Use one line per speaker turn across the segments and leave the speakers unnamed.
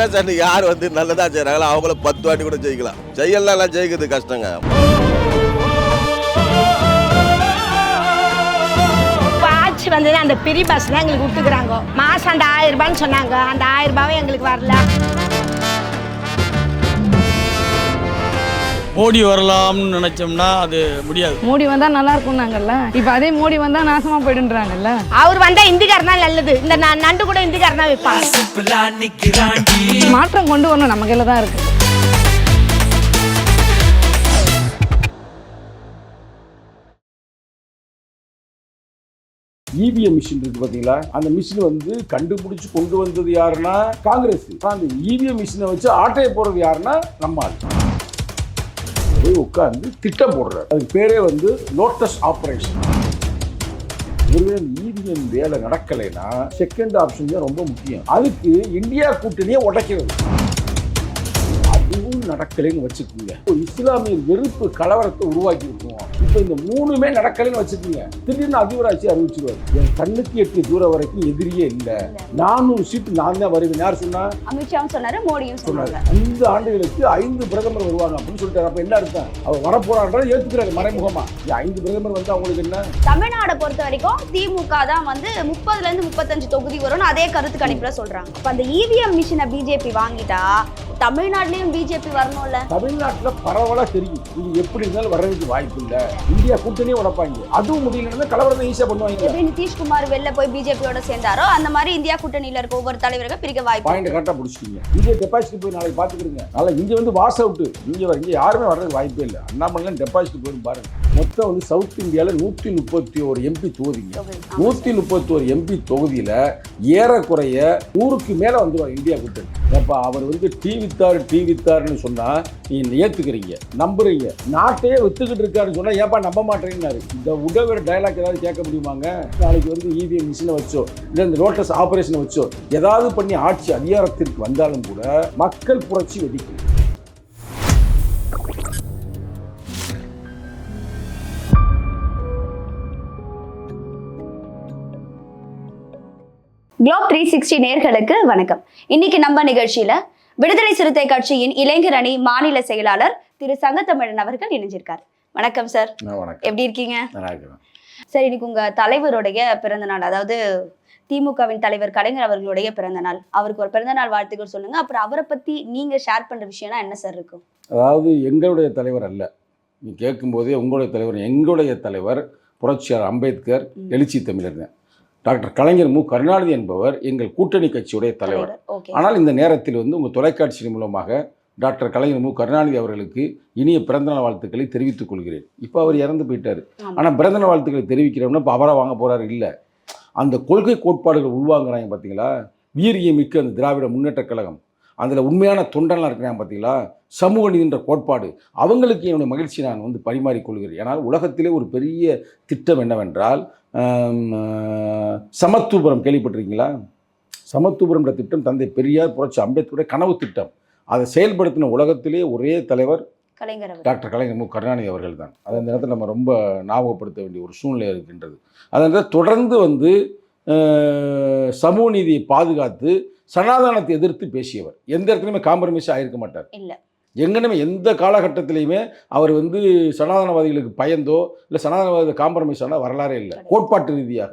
Contestant யார் வந்து நல்லதா செய்றாங்களோ அவங்கள பத்து வாட்டி கூட ஜெயிக்கலாம். ஜெயிக்கலாம் ஜெயிக்கிறது கஷ்டங்க.
இப்போ ஆட்சி வந்தது அந்த பிரி பஸ் தான் எங்களுக்கு விட்டுக்கிறாங்க மாதம் அந்த ஆயிரம் ரூபான்னு சொன்னாங்க. அந்த ஆயிரம் ரூபாவும் எங்களுக்கு வரல.
மோடி வரலாம்னு நினைச்சோம்னா அது முடியாது.
மோடி வந்தா நல்லா இருக்கும்னாங்கல்ல இப்ப அதே மோடி வந்தா நாசமா போயிடுன்றாங்கல்ல.
அவர் வந்தா இந்திக்காரன் தான் நல்லது. இந்த ந- நண்டு கூட இந்திக்காரன் தான் வைப்பாங்க.
மாற்றம் கொண்டு வரணும் நம்ம கையில தான் இருக்கு.
இவிஎம் மிஷின் இருக்கு பாத்தீங்களா? அந்த மிஷின் வந்து கண்டுபிடிச்சு கொண்டு வந்தது யாருன்னா காங்கிரஸ். அந்த இவிஎம் மிஷினை வச்சு ஆட்டையை போடுறது யாருன்னா நம்ம ஆள் போய் உட்கார்ந்து திட்டம் போடுறாரு. அதுக்கு பேரே வந்து லோட்டஸ் ஆப்ரேஷன் ஒருவேளை இவிஎம் வேலை நடக்கலைன்னா செகண்ட் ஆப்ஷன் தான் ரொம்ப முக்கியம். அதுக்கு இந்தியா கூட்டணியை உடைக்கிறது நடக்கலைன்னு வச்சுக்கோங்க. இஸ்லாமிய வெறுப்பு கலவரத்தை உருவாக்கி விட்டுருவோம். இப்போ இந்த மூணுமே நடக்கலைன்னு வச்சுக்கோங்க. திடீர்னு அதிபராட்சி அறிவிச்சிருவாரு. என் கண்ணுக்கு எட்டு தூரம் வரைக்கும் எதிரியே இல்லை. நானூறு சீட்டு நான் தான் வருவேன். யார் சொன்னா?
அமித்ஷாவும் சொன்னாரு மோடியும்
சொன்னாரு.
சொன்னாங்க
ஐந்து ஆண்டுகளுக்கு ஐந்து பிரதமர் வருவாங்க அப்படின்னு சொல்லிட்டாரு. அப்ப என்ன அர்த்தம்? அவர் வரப்போறான்றதை ஏத்துக்கிறாரு மறைமுகமா. ஐந்து பிரதமர் வந்து அவங்களுக்கு என்ன?
தமிழ்நாடை பொறுத்த வரைக்கும் திமுக தான் வந்து முப்பதுல இருந்து முப்பத்தஞ்சு தொகுதி வரும்னு அதே கருத்து கணிப்புல சொல்றாங்க. அப்ப அந்த இவிஎம் மிஷினை பிஜேபி வாங்கிட்டா தமிழ்நாட்டிலயும் பிஜேபி வரணும்ல.
தமிழ்நாட்டுல பரவலா தெரியும். இது எப்படி இருந்தாலும் வர்றதுக்கு வாய்ப்பு இல்ல இந்தியா கூட்டணியே உடைப்பாங்க. அதுவும் முடியலன்னா கலவரத்தை ஈஸியா பண்ணுவாங்க.
எப்படி நிதிஷ்குமார் வெளில போய் பிஜேபியோட சேர்ந்தாரோ அந்த மாதிரி இந்தியா கூட்டணியில இருக்க ஒவ்வொரு தலைவர்கள் பிரிக்க வாய்ப்பு
பாயிண்ட் கரெக்டாக பிடிச்சிட்டீங்க இங்கே டெபாசிட் போய் நாளைக்கு பார்த்துக்கிடுங்க அதனால் இங்கே வந்து வாஸ் அவுட்டு. இங்கே இங்கே யாருமே வர்றதுக்கு வாய்ப்பே இல்லை. அண்ணாமலை டெபாசிட் போயிடும் பாருங்க. மொத்தம் வந்து சவுத் இந்தியாவில் நூற்றி முப்பத்தி ஒரு எம்பி தொகுதிங்க.
தொகுதி.
நூற்றி முப்பத்தி ஒரு எம்பி தொகுதியில் ஏறக்குறைய ஊருக்கு மேலே வந்துடும் இந்தியா கூட்டணி. அப்போ அவர் வந்து டி வித்தார் டி சொன்னால் நீங்கள் ஏற்றுக்கிறீங்க நம்புறீங்க. நாட்டையே வித்துக்கிட்டு இருக்காருன்னு சொன்னால் ஏப்பா நம்ப மாட்டேங்கிறாரு இந்த உடவிட டயலாக் ஏதாவது கேட்க முடியுமாங்க? நாளைக்கு வந்து இவிஎம் மிஷினை வச்சோ இல்லை இந்த லோட்டஸ் ஆப்ரேஷனை வச்சோ ஏதாவது பண்ணி ஆட்சி அதிகாரத்திற்கு வந்தாலும் கூட மக்கள் புரட்சி வெடிக்கும்.
குளோப் த்ரீ சிக்ஸ்டி நேர்களுக்கு வணக்கம். இன்னைக்கு நம்ம நிகழ்ச்சியில விடுதலை சிறுத்தை கட்சியின் இளைஞர் அணி மாநில செயலாளர் திரு சங்கத்தமிழன் அவர்கள் இணைஞ்சிருக்கார். வணக்கம் சார் எப்படி இருக்கீங்க? சார் இன்னைக்கு உங்க தலைவருடைய பிறந்த நாள் அதாவது திமுகவின் தலைவர் கலைஞர் அவர்களுடைய பிறந்த நாள் அவருக்கு ஒரு பிறந்த நாள் வாழ்த்துக்கள் சொல்லுங்க. அப்புறம் அவரை பத்தி நீங்க ஷேர் பண்ற விஷயம்னா என்ன சார் இருக்கும்?
அதாவது எங்களுடைய தலைவர் அல்ல. நீ கேட்கும்போதே உங்களுடைய தலைவர் எங்களுடைய தலைவர் புரட்சியாளர் அம்பேத்கர். எழுச்சி தமிழர் டாக்டர் கலைஞர் மு. கருணாநிதி என்பவர் எங்கள் கூட்டணி கட்சியுடைய தலைவர். ஆனால் இந்த நேரத்தில் வந்து உங்கள் தொலைக்காட்சி மூலமாக டாக்டர் கலைஞர் மு. கருணாநிதி அவர்களுக்கு இனிய பிறந்தநாள் வாழ்த்துக்களை தெரிவித்துக் கொள்கிறேன். இப்போ அவர் இறந்து போயிட்டார். ஆனால் பிறந்தநாள் வாழ்த்துக்களை தெரிவிக்கிறோம்னா இப்போ அவராக வாங்க போகிறாரு இல்லை. அந்த கொள்கை கோட்பாடுகள் உள்வாங்குறாங்க பார்த்தீங்களா வீரியமிக்க அந்த திராவிட முன்னேற்ற கழகம். அதில் உண்மையான தொண்டன்லாம் இருக்கிறாங்க பார்த்தீங்களா சமூக நீதின்ற கோட்பாடு. அவங்களுக்கு என்னுடைய மகிழ்ச்சி நான் வந்து பரிமாறிக்கொள்கிறேன் ஏன்னால் உலகத்திலே ஒரு பெரிய திட்டம் என்னவென்றால் சமத்துவபுரம் கேள்விப்பட்டிருக்கீங்களா? சமத்துவபுரம்ன்ற திட்டம் தந்தை பெரியார் புரட்சி அம்பேத்கருடைய கனவு திட்டம். அதை செயல்படுத்தின உலகத்திலே ஒரே தலைவர்
கலைஞர்
டாக்டர் கலைஞர் மு. கருணாநிதி அவர்கள் தான் அதை இந்த நேரத்தில் நம்ம ரொம்ப ஞாபகப்படுத்த வேண்டிய ஒரு சூழ்நிலை இருக்கின்றது. அதனால் தொடர்ந்து வந்து சமூக நீதியை பாதுகாத்து சனாதனத்தை எதிர்த்து பேசியவர். எந்த இடத்துலையுமே காம்ப்ரமைஸ் ஆகிருக்க மாட்டார்.
இல்ல.
எங்கனுமே எந்த காலகட்டத்திலையுமே அவர் வந்து சனாதனவாதிகளுக்கு பயந்தோ இல்லை சனாதனவாத காம்ப்ரமைஸ் ஆன வரலாறே இல்லை. கோட்பாட்டு ரீதியாக.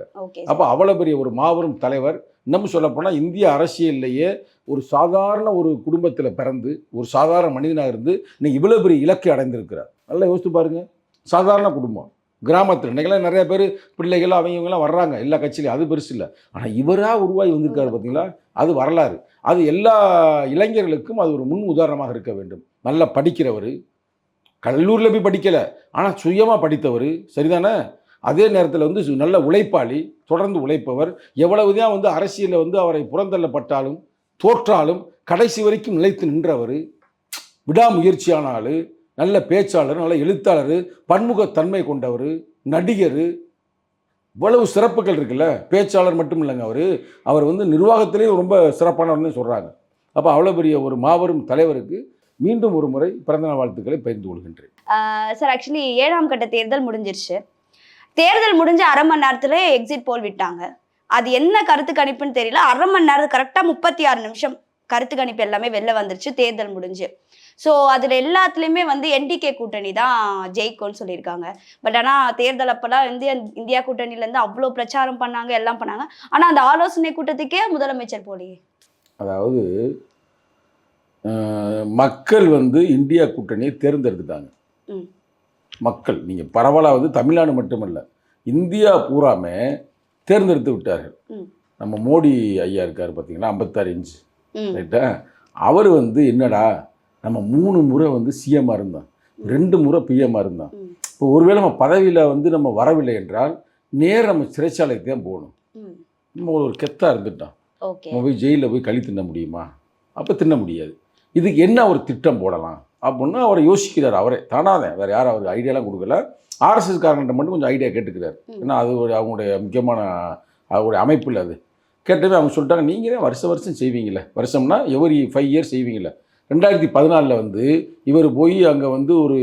அப்போ அவ்வளோ பெரிய ஒரு மாபெரும் தலைவர் இன்னும் சொல்லப்போனால் இந்திய அரசியல்லையே ஒரு சாதாரண ஒரு குடும்பத்தில் பிறந்து ஒரு சாதாரண மனிதனாக இருந்து இன்னைக்கு இவ்வளோ பெரிய இலக்கை அடைந்திருக்கிறார். நல்லா யோசித்து பாருங்க. சாதாரண குடும்பம். கிராமத்தில் இன்றைக்கெல்லாம் நிறைய பேர் பிள்ளைகள் அவங்க இவங்கெல்லாம் வர்றாங்க. எல்லா கட்சியிலையும் அது பெருசு இல்லை. ஆனால் இவராக உருவாகி வந்திருக்காரு பார்த்தீங்களா அது வரலாறு. அது எல்லா இளைஞர்களுக்கும் அது ஒரு முன் உதாரணமாக இருக்க வேண்டும். நல்லா படிக்கிறவர் கல்லூரியில் போய் படிக்கலை ஆனால் சுயமாக படித்தவர் சரிதானே? அதே நேரத்தில் வந்து சு- நல்ல உழைப்பாளி தொடர்ந்து உழைப்பவர் எவ்வளவுதான் வந்து அரசியலில் வந்து அவரை புறந்தள்ளப்பட்டாலும் தோற்றாலும் கடைசி வரைக்கும் நிலைத்து நின்றவர் விடாமுயற்சியான ஆள் நல்ல பேச்சாளர் நல்ல எழுத்தாளர் பன்முகத்தன்மை கொண்டவர் நடிகர் இவ்வளவு சிறப்புகள் இருக்குல்ல? பேச்சாளர் மட்டும் இல்லைங்க அவர். அவர் வந்து நிர்வாகத்திலேயும் ரொம்ப சிறப்பானவர்னு சொல்கிறாங்க அப்போ அவ்வளோ பெரிய ஒரு மாபெரும் தலைவருக்கு மீண்டும் ஒரு முறை பிறந்தநாள் வாழ்த்துக்களை பகிர்ந்து கொள்கின்றேன்.
சார் ஆக்சுவலி ஏழாம் கட்ட தேர்தல் முடிஞ்சிருச்சு. தேர்தல் முடிஞ்ச அரை மணி நேரத்தில் எக்ஸிட் போல் விட்டாங்க. அது என்ன கருத்து கணிப்புன்னு தெரியல. அரை மணி நேரம் கரெக்டாக முப்பத்தி ஆறு நிமிஷம் கருத்து கணிப்பு எல்லாமே வெளில வந்துருச்சு. தேர்தல் முடிஞ்சு. ஸோ அதில் எல்லாத்துலேயுமே வந்து என்டிகே கூட்டணி தான் ஜெயிக்கும்னு சொல்லியிருக்காங்க. பட் ஆனால் தேர்தல் அப்போல்லாம் இந்தியா இந்தியா கூட்டணியிலேருந்து அவ்வளோ பிரச்சாரம் பண்ணாங்க எல்லாம் பண்ணாங்க. ஆனால் அந்த ஆலோசனை கூட்டத்துக்கே முதலமைச்சர் போலியே.
அதாவது மக்கள் வந்து இந்தியா கூட்டணியை தேர்ந்தெடுத்துட்டாங்க. மக்கள் நீங்கள் பரவலாக வந்து தமிழ்நாடு மட்டுமல்ல இந்தியா பூராமே தேர்ந்தெடுத்து விட்டார்கள். நம்ம மோடி ஐயா இருக்கார் பார்த்தீங்களா? ஐம்பத்தாறு இன்ச்
ம்.
ரைட்டா? அவர் வந்து என்னடா நம்ம மூணு முறை வந்து சிஎம்மாக இருந்தோம் ரெண்டு முறை பிஎம்மாக இருந்தோம். இப்போ ஒருவேளை நம்ம பதவியில் வந்து நம்ம வரவில்லை என்றால் நேரா நம்ம சிறைச்சாலைக்கு தான் போகணும். நம்ம ஒரு கெத்தாக இருந்துட்டோம்
ஓகே.
நம்ம போய் ஜெயிலில் போய் களி தின்ன முடியுமா? அப்போ தின்ன முடியாது. இதுக்கு என்ன ஒரு திட்டம் போடலாம்? அப்படின்னு அவரை யோசிக்கிறார் அவரே. தானாதே வேறு யாரும் அவருக்கு ஐடியாலாம் கொடுக்கல. ஆர்எஸ்எஸ் காரங்கிட்ட மட்டும் கொஞ்சம் ஐடியா கேட்டுக்கிறார். ஏன்னா அது ஒரு அவங்களுடைய முக்கியமான அவருடைய அமைப்பில் அது. கேட்டவே அவங்க சொல்லிட்டாங்க நீங்கள் வருஷம் வருஷம் செய்வீங்களே வருஷம்னா எவரி ஃபைவ் இயர்ஸ் செய்வீங்களே ரெண்டாயிரத்தி பதினாலில் வந்து இவர் போய் அங்கே வந்து ஒரு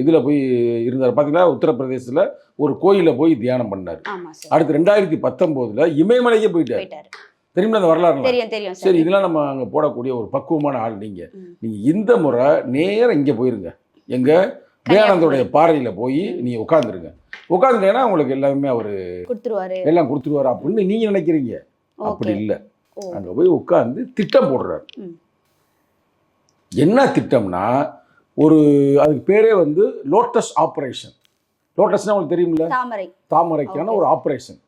இதில் போய் இருந்தார். பார்த்தீங்களா? உத்தரப்பிரதேசத்தில் ஒரு கோயிலில் போய் தியானம் பண்ணார். அடுத்து ரெண்டாயிரத்தி பத்தொம்போதில் இமயமலைக்கே போயிட்டார். தெரியுமா அந்த வரலாறு
தெரியும் தெரியும்
சரி. இதெல்லாம் நம்ம அங்கே போடக்கூடிய ஒரு பக்குவமான ஆள் நீங்கள். நீங்கள் இந்த முறை நேரம் இங்கே போயிருங்க. எங்கே? தயானந்தோடைய பாறையில் போய் நீங்கள் உட்காந்துருங்க உட்காந்துட்டேன்னா உங்களுக்கு எல்லாமே அவர்
கொடுத்துருவாரு.
எல்லாம் கொடுத்துருவாரு அப்படின்னு நீங்கள் நினைக்கிறீங்க. அப்படி இல்லை. அங்கே போய் உட்காந்து திட்டம் போடுறாரு. என்ன திட்டம்னா ஒரு அதுக்கு பேரே வந்து லோட்டஸ் ஆப்ரேஷன் லோட்டஸ்னா உங்களுக்கு தெரியுமில்ல
தாமரை.
தாமரைக்கான. ஒரு ஆப்ரேஷன்.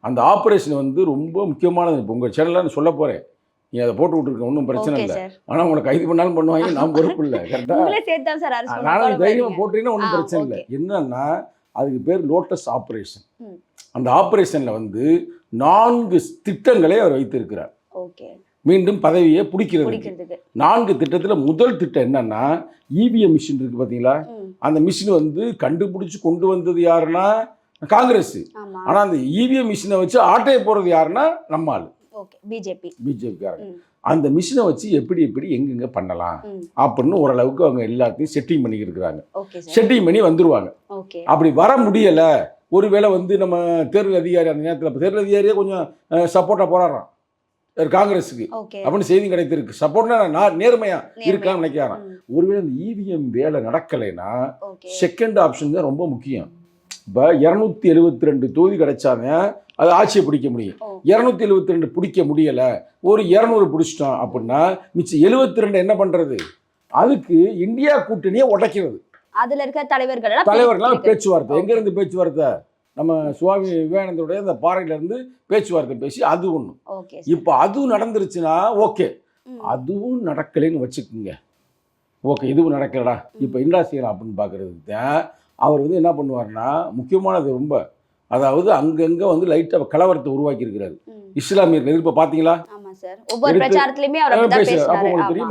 அந்த ஆப்ரேஷன் வந்து ரொம்ப முக்கியமானது. இப்போ உங்கள் சேனலில் நான் சொல்ல போகிறேன் நீ அதை போட்டு விட்ருக்க ஒன்றும் பிரச்சனை இல்லை. ஆனால் உங்களை கைது பண்ணாலும் பண்ணுவாங்க நான் பொறுப்பு இல்லை. கரெக்டாக நானும் தைரியமாக போட்டீங்கன்னா ஒன்றும் பிரச்சனை இல்லை. என்னன்னா அதுக்கு பேர் லோட்டஸ் ஆப்ரேஷன். அந்த ஆப்ரேஷனில் வந்து நான்கு திட்டங்களை அவர் வைத்திருக்கிறார்.
ஓகே
மீண்டும் பதவியை பிடிக்கிறது. நான்கு திட்டத்தில் முதல் திட்டம் என்னன்னா இவிஎம் மிஷின் இருக்கு பார்த்தீங்களா அந்த மிஷின் வந்து கண்டுபிடிச்சு கொண்டு வந்தது யாருன்னா காங்கிரஸ். ஆனால் அந்த இவிஎம் மிஷினை வச்சு ஆட்டையை போடுறது யாருன்னா நம்ம ஆள்.
பிஜேபி
பிஜேபிக்காரங்க. அந்த மிஷினை வச்சு எப்படி எப்படி எங்கெங்க பண்ணலாம்? அப்படின்னு ஓரளவுக்கு அவங்க எல்லாத்தையும் செட்டிங் பண்ணிக்கிருக்கிறாங்க.
Okay sir.
செட்டிங் பண்ணி வந்துருவாங்க. அப்படி வர முடியலை ஒருவேளை வந்து நம்ம தேர்தல் அதிகாரி அந்த நேரத்தில் தேர்தல் அதிகாரியே கொஞ்சம் சப்போர்ட்டாக போராடுறான். காங்கிரஸுக்கு. அப்படின்னு செய்தி கிடைத்திருக்கு. சப்போர்ட்னா நான் நேர்மையா. இருக்கான்னு நினைக்கிறான். ஒருவேளை இந்த இவிஎம் வேலை நடக்கலைன்னா செகண்ட் ஆப்ஷன் தான் ரொம்ப முக்கியம். இப்போ இரநூத்தி எழுபத்தி ரெண்டு தொகுதி கிடைச்சாங்க அது ஆட்சியை பிடிக்க முடியும். இரநூத்தி எழுபத்தி ரெண்டு பிடிக்க முடியலை. ஒரு இரநூறு பிடிச்சிட்டோம் அப்படின்னா மிச்சம் எழுபத்தி ரெண்டு என்ன பண்ணுறது அதுக்கு இந்தியா கூட்டணியை உடைக்கிறது.
அதுல இருக்க தலைவர்கள் பிரிக்கிறது.
பேச்சுவார்த்தை. எங்கேருந்து பேச்சுவார்த்தை? நம்ம சுவாமி விவேகானந்தருடைய அந்த பாறையிலேருந்து பேச்சுவார்த்தை பேசி அது ஒன்று
ஓகே
இப்போ அதுவும் நடந்துருச்சுன்னா ஓகே. அதுவும் நடக்கலைன்னு வச்சுக்கோங்க. ஓகே இதுவும் நடக்கலடா. இப்போ என்ன செய்யலாம் அப்படின்னு பார்க்குறதுக்கு தான் அவர் வந்து என்ன பண்ணுவார்னா முக்கியமானது ரொம்ப அதாவது அங்கங்கே வந்து லைட்டாக கலவரத்தை உருவாக்கி இருக்கிறாரு.
ம்.
இஸ்லாமியர்கள் எதிர்ப்பு பார்த்தீங்களா.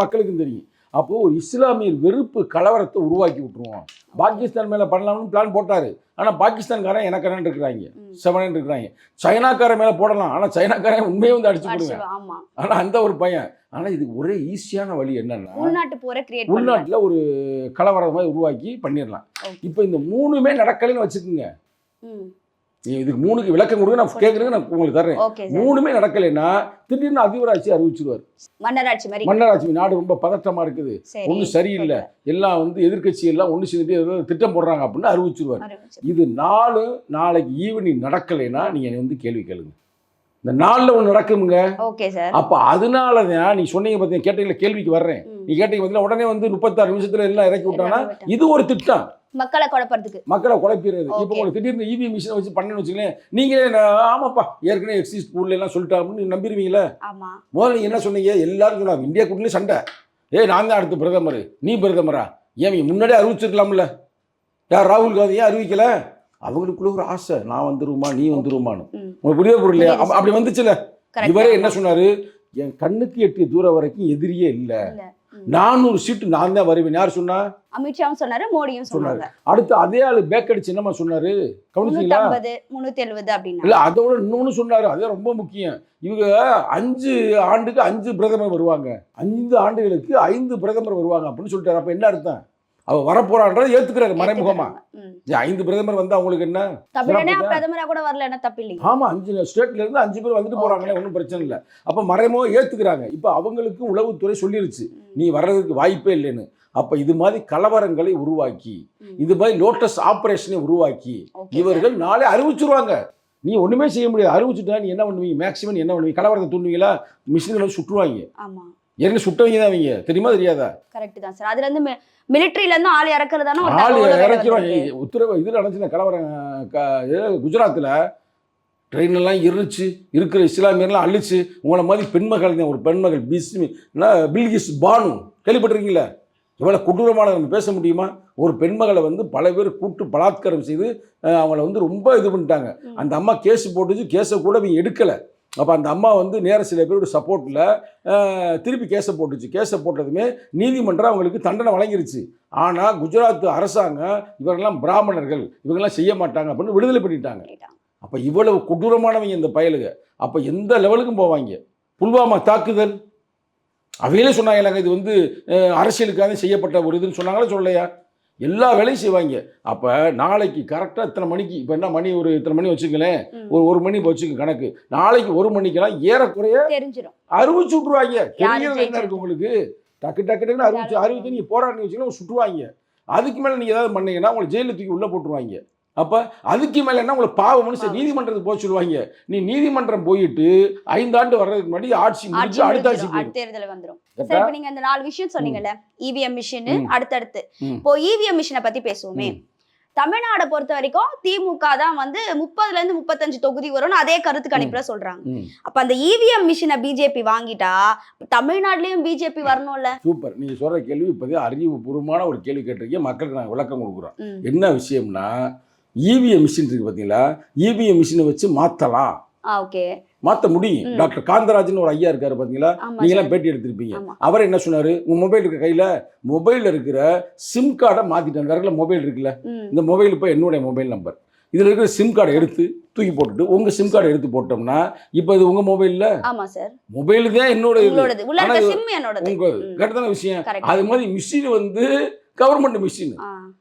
மக்களுக்கும் தெரியும். அப்போ ஒரு இஸ்லாமியர் வெறுப்பு கலவரத்தை உருவாக்கி விட்டுருவோம் பாகிஸ்தான் மேலே பண்ணலாம்னு பிளான் போட்டாரு. ஆனால் பாகிஸ்தான்காரன் எனக்காரன் இருக்கிறாங்க.
ம்.
செவனன் இருக்கிறாங்க. சைனாக்காரன் மேலே போடலாம். ஆனால் சைனாக்காரன் உண்மையை வந்து அடிச்சு
ஆமா.
ஆனால் அந்த ஒரு பையன். ஆனால் இது ஒரே ஈஸியான வழி என்னன்னா
உள்நாட்டு போரை கிரியேட் பண்ணுவாங்க
உள்நாட்டில் ஒரு கலவரம் மாதிரி உருவாக்கி பண்ணிடலாம். இப்போ இந்த மூணுமே நடக்கலைன்னு வச்சுக்கோங்க. இதுக்கு மூணுக்கு விளக்கம் கொடுங்க நான் கேட்குறேங்க நான் உங்களுக்கு தர்றேன். மூணுமே நடக்கலைன்னா திடீர்னு அதிபராட்சி அறிவிச்சிருவார்.
மன்னராட்சி
மன்னராட்சி நாடு ரொம்ப பதற்றமா இருக்குது. ஒன்றும் சரியில்லை. எல்லாம் வந்து எதிர்க்கட்சி எல்லாம் ஒன்று சேர்ந்துட்டு திட்டம் போடுறாங்க அப்படின்னு அறிவிச்சிருவார்.
அறிவிச்சு.
இது நாலு நாளைக்கு ஈவினிங் நடக்கலைன்னா நீங்கள் வந்து கேள்வி கேளுங்க. இந்த நாளில் ஒன்று
ஓகே சார்.
அப்போ அதனால தான் நீ சொன்னீங்க பார்த்தீங்க கேட்டீங்களா கேள்விக்கு வர்றேன். நீ கேட்டீங்க பார்த்தீங்களா உடனே வந்து முப்பத்தாறு நிமிஷத்துல எல்லாம் இறக்கி விட்டாங்கன்னா. இது ஒரு திட்டம்.
மக்களை குழப்பறதுக்கு.
மக்களை குழப்பிடுறது இப்போ. உங்களுக்கு திடீர்னு இவி மிஷினை வச்சு பண்ணணும்னு வச்சுங்களேன் நீங்களே ஆமாப்பா ஏற்கனவே எக்ஸிஸ் ஸ்கூல்ல எல்லாம் சொல்லிட்டாங்கன்னு நம்பிடுவீங்களா?
ஆமா.
முதல்ல நீங்க என்ன சொன்னீங்க? எல்லாரும் சொன்னாங்க இந்தியா கூட்டணியில சண்டை. ஏய் நான் தான் அடுத்த பிரதமர். நீ பிரதமரா? ஏன் முன்னாடியே அறிவிச்சிருக்கலாம்ல. யார் ராகுல் காந்தி ஏன் அறிவிக்கல? அவங்களுக்குள்ள ஒரு ஆசை நான் வந்துருமா நீ வந்துருமான்னு உங்களுக்கு புரிய புரியல அப்படி வந்துச்சுல? இவரே என்ன சொன்னாரு? என் கண்ணுக்கு எட்டிய தூரம் வரைக்கும் எதிரியே இல்ல. நானூறு சீட்டு நான் தான் வருவேன். யார் சொன்னா?
அமித்ஷாவும் சொன்னாரு மோடியும் சொன்னாங்க.
அடுத்து அதே ஆளு பேக்கடிச்சு என்னமா சொன்னாரு? கவனிச்சீங்களா?
முன்னூத்தி எழுபது அப்படின்னா.
இல்ல அதோட இன்னொன்னு சொன்னாரு. அதே ரொம்ப முக்கியம். இவங்க அஞ்சு ஆண்டுக்கு அஞ்சு பிரதமர் வருவாங்க. அஞ்சு ஆண்டுகளுக்கு ஐந்து பிரதமர் வருவாங்க அப்படின்னு சொல்லிட்டாரு. அப்ப என்ன அர்த்தம்? அவ வரப்போறான்றதை ஏத்துக்கிறாரு மறைமுகமா. ஐந்து பிரதமர் வந்து அவங்களுக்கு என்ன.
பிரதமரா கூட வரல என்ன தப்பு இல்லைங்க?
ஆமா அஞ்சு ஸ்டேட்ல இருந்து அஞ்சு பேர் வந்துட்டு போறாங்களே ஒன்றும் பிரச்சனை இல்லை. அப்ப மறைமுகம் ஏத்துக்கிறாங்க. இப்ப அவங்களுக்கும் உளவுத்துறை சொல்லிருச்சு நீ வர்றதுக்கு வாய்ப்பே இல்லைன்னு. அப்ப இது மாதிரி கலவரங்களை உருவாக்கி. இது மாதிரி லோட்டஸ் ஆபரேஷனை உருவாக்கி இவர்கள் நாளை அறிவிச்சிருவாங்க. நீ ஒண்ணுமே செய்ய முடியாது. அறிவிச்சுட்டா நீ என்ன பண்ணுவீங்க? மேக்ஸிமம் என்ன பண்ணுவீங்க? கலவரத்தை தூண்டுவீங்களா? மிஷின்களை சுட்டுருவாங்க. ஏற்கனவே சுட்டவங்க தான் அவங்க தெரியுமா தெரியாதா?
கரெக்ட் தான் சார் அதுல இருந்து மிலிட்டரியில இருந்து ஆள் இறக்குறதான ஒரு
ஆள் இறக்கிறோம். உத்தரவு இதில் நடந்துச்சுன்னா கலவரம் குஜராத்தில் ட்ரெயின் எல்லாம் எரிச்சு இருக்கிற இஸ்லாமியர்லாம் அழிச்சு உங்களை மாதிரி பெண்மகள் ஒரு பெண்மகள் பிஸ்மி பில்கிஸ் பானு கேள்விப்பட்டிருக்கீங்களா இவ்வளோ கொடூரமான நம்ம பேச முடியுமா ஒரு பெண்மகளை வந்து பல பேர் கூட்டு பலாத்காரம் செய்து அவங்கள வந்து ரொம்ப இது பண்ணிட்டாங்க. அந்த அம்மா கேஸ் போட்டுச்சு கேஸை கூட இவங்க எடுக்கலை அப்போ அந்த அம்மா வந்து நேர சில பேரோட சப்போர்ட்டில் திருப்பி கேஸை போட்டுச்சு. கேஸை போட்டதுமே நீதிமன்றம் அவங்களுக்கு தண்டனை வழங்கிருச்சு. ஆனால் குஜராத் அரசாங்கம் இவரெல்லாம் பிராமணர்கள் இவங்கெல்லாம் செய்ய மாட்டாங்க அப்படின்னு விடுதலை பண்ணிட்டாங்க. அப்போ இவ்வளவு கொடூரமானவங்க இந்த பயலுக. அப்போ எந்த லெவலுக்கும் போவாங்க? புல்வாமா தாக்குதல்? அவையிலே சொன்னாங்க இது வந்து அரசியலுக்காக செய்யப்பட்ட ஒரு இதுன்னு சொன்னாங்களா சொல்லலையா? எல்லா வேலையும் செய்வாங்க. அப்போ நாளைக்கு கரெக்டாக இத்தனை மணிக்கு இப்போ என்ன மணி ஒரு இத்தனை மணி வச்சுக்கங்களேன்?
ம்.
ஒரு ஒரு மணி வச்சுக்க கணக்கு. நாளைக்கு ஒரு மணிக்கெல்லாம் ஏறக்குறைய
தெரிஞ்சிரும்.
அறிவிச்சு விட்ருவாங்க தெரியறது என்ன? இருக்கு உங்களுக்கு? டக்கு டக்கு டக்குன்னு அறிவிச்சு அறிவிச்சு நீங்கள் போராடி வச்சுக்கலாம் சுட்டுருவாங்க. அதுக்கு மேலே நீங்கள் ஏதாவது பண்ணீங்கன்னா உங்களை ஜெயிலில் தூக்கி உள்ளே போட்டுருவாங்க. அப்போ அதுக்கு மேலே என்ன உங்களை பாவம்னு சரி. நீதிமன்றத்துக்கு போக சொல்லுவாங்க. நீ நீதிமன்றம் போயிட்டு ஐந்தாண்டு வர்றதுக்கு முன்னாடி ஆட்சி முடிஞ்சு
ஆட்சி
அடுத்த ஆட்சி
தேர்தல்? சரி இப்ப நீங்க அந்த நாலு விஷயம் சொன்னீங்கல்ல இவிஎம் மிஷின்
ம்.
அடுத்தடுத்து. இப்போ இவிஎம் மிஷினை பத்தி பேசுவோமே. தமிழ்நாடை பொறுத்த வரைக்கும் திமுக தான் வந்து முப்பதுல இருந்து முப்பத்தஞ்சு தொகுதி வரும்னு அதே கருத்து கணிப்புல சொல்றாங்க. அப்ப அந்த இவிஎம் மிஷினை பிஜேபி வாங்கிட்டா தமிழ்நாட்டுலயும் பிஜேபி வரணும்ல.
சூப்பர். நீங்கள் சொல்கிற கேள்வி இப்போதே அறிவுபூர்வமான ஒரு கேள்வி கேட்டிருக்கீங்க. மக்களுக்கு நாங்கள் விளக்கம் கொடுக்குறோம். என்ன விஷயம்னா இவிஎம் மிஷின் இருக்கு பார்த்தீங்களா இவிஎம் மிஷினை வச்சு மாற்றலாம்
ஓகே.
மாற்ற முடியும். டாக்டர் காந்தராஜன் ஒரு ஐயா இருக்காரு பார்த்தீங்களா நீங்களாம். பேட்டி எடுத்திருப்பீங்க. அவர் என்ன சொன்னாரு? உங்க மொபைல் இருக்க கையில மொபைல்ல இருக்கிற சிம் கார்டை மாத்திட்டேன். அந்த மொபைல் இருக்குல்ல. இந்த மொபைல் இப்போ என்னுடைய மொபைல் நம்பர் இதுல இருக்கிற சிம் கார்டை எடுத்து தூக்கி போட்டுட்டு உங்க சிம் கார்டை எடுத்து போட்டோம்னா இப்போ இது உங்க மொபைல்ல
ஆமா சார்.
மொபைல் தான் என்னோட இது
உங்களோடது. உள்ள
ஆனா
இருக்க
இது
சிம் என்னோடது.
உங்க
ம்.
கரெக்டான விஷயம். அது மாதிரி மிஷின் வந்து கவர்மெண்ட் மிஷின்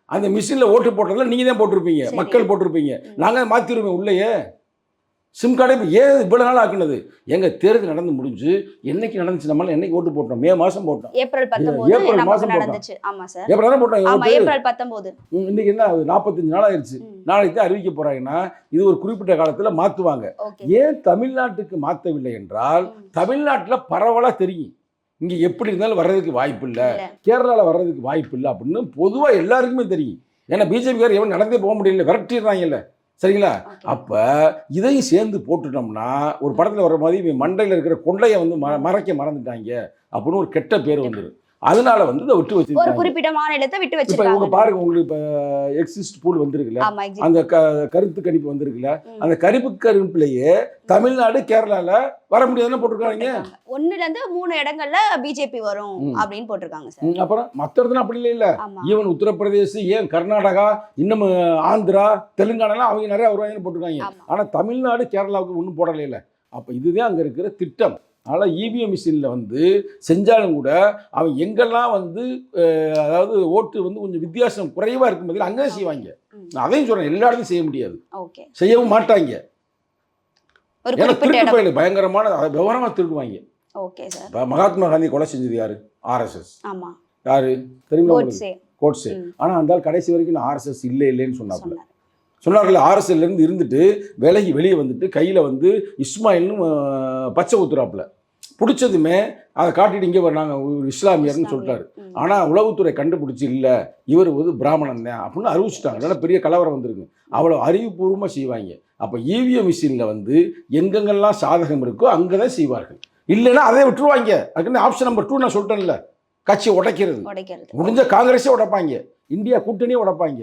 அந்த மிஷின்ல ஓட்டு போட்டதுல நீங்க தான் போட்டிருப்பீங்க. மக்கள் போட்டிருப்பீங்க.
ம்.
நாங்க மாத்திருவோம் உள்ளேயே. சிம் கார்டை இப்போ ஏன் இவ்வளவு நாள் ஆக்குனது? எங்க தேர்தல் நடந்து முடிஞ்சு என்னைக்கு நடந்துச்சு? நம்மளால என்னைக்கு ஓட்டு போட்டோம்? மே மாசம் போட்டோம்.
ஏப்ரல்
ஏப்ரல் போட்டோம்.
நடந்துச்சு. ஆமா சார்
எப்போ தானே போட்டோம்?
ஏப்ரல் பத்தொன்பது
ம், இன்னைக்கு என்ன நாற்பத்தஞ்சு நாள் ஆயிடுச்சு. நாளைக்கு தான் அறிவிக்க போறாங்கன்னா இது ஒரு குறிப்பிட்ட காலத்துல மாத்துவாங்க.
ஓகே.
ஏன் தமிழ்நாட்டுக்கு மாத்தவில்லை என்றால். தமிழ்நாட்டுல பரவலா தெரியும். இங்க எப்படி இருந்தாலும் வர்றதுக்கு வாய்ப்பு இல்ல. கேரளால வர்றதுக்கு வாய்ப்பு இல்லை அப்படின்னு பொதுவா எல்லாருக்குமே தெரியும். ஏன்னா பிஜேபிக்காரர் எவன் நடந்தே போக முடியல விரட்டிடுறாங்கல்ல. சரிங்களா. அப்ப இதையும் சேர்ந்து போட்டுட்டோம்னா ஒரு படத்துல வர மாதிரி மண்டையில இருக்கிற கொண்டையை வந்து ம- மறைக்க மறந்துட்டாங்க அப்படின்னு ஒரு கெட்ட பேர் வந்துடும் அதனால வந்து இதை விட்டு
ஒரு
வச்சிருக்காங்க
குறிப்பிட்ட மாநிலத்தை விட்டு
இப்ப இவங்க பாருங்க உங்களுக்கு இப்ப எக்ஸிஸ்ட் பூல் வந்திருக்குல்ல. அந்த க கருத்து கணிப்பு வந்திருக்குல்ல. அந்த கருப்பு கணிப்புலயே தமிழ்நாடு கேரளால வர முடியாதுன்னு போட்டிருக்காங்க.
ஒண்ணுல இருந்து மூணு இடங்கள்ல பிஜேபி வரும். அப்படின்னு போட்டிருக்காங்க சார்.
அப்புறம் மற்ற இடத்துல அப்படி இல்லை இல்ல ஈவன் உத்தரப்பிரதேஷ் ஏன் கர்நாடகா இன்னும் ஆந்திரா தெலுங்கானாலாம் அவங்க நிறைய வருவாங்கன்னு போட்டிருக்காங்க.
ஆமா.
ஆனா தமிழ்நாடு கேரளாவுக்கு ஒன்றும் போடலை இல்லை அப்போ இதுதான் அங்க இருக்கிற திட்டம். அதனால் இவிஎம் மிஷினில் வந்து செஞ்சாலும் கூட அவன் எங்கெல்லாம் வந்து அதாவது ஓட்டு வந்து கொஞ்சம் வித்தியாசம் குறைவாக இருக்கும் பதில் அங்கே செய்வாங்க. அதையும் சொல்கிறேன் எல்லா இடத்தையும் செய்ய முடியாது. செய்யவும் மாட்டாங்க. ஏன்னா திருட்டு பயில பயங்கரமான அதை விவரமாக திருடுவாங்க. இப்போ மகாத்மா காந்தி கொலை செஞ்சது யாரு? ஆர்எஸ்எஸ் யாரு? தெரியுமா
கோட்ஸே.
ஆனால் அந்த கடைசி வரைக்கும் நான் ஆர்எஸ்எஸ் இல்லை இல்லைன்னு சொன்னாப்புல.
சொன்னார்.
சொன்னார்ல ஆர்எஸ்எல்ல இருந்து இருந்துட்டு விலகி வெளியே வந்துட்டு கையில் வந்து இஸ்மாயில்னு பச்சை ஊத்துறாப்புல பிடிச்சதுமே அதை காட்டிட்டு இங்கே வர்றாங்க. ஒரு இஸ்லாமியர்னு சொல்லிட்டாரு. ஆனால் உளவுத்துறை கண்டுபிடிச்சி இல்லை. இவர் வந்து பிராமணன் தான் அப்படின்னு அறிவிச்சிட்டாங்க. அதனால பெரிய கலவரம் வந்திருக்கு. அவ்வளோ அறிவுபூர்வமாக செய்வாங்க. அப்போ இவிஎம் மிஷினில் வந்து எங்கெங்கெல்லாம் சாதகம் இருக்கோ அங்கே தான் செய்வார்கள். இல்லைன்னா அதை விட்டுருவாங்க. அதுக்குன்னு ஆப்ஷன் நம்பர் டூ நான் சொல்லிட்டேன்ல. கட்சி உடைக்கிறது.
உடைக்கிறது.
முடிஞ்ச காங்கிரஸே உடைப்பாங்க. இந்தியா கூட்டணியே உடைப்பாங்க.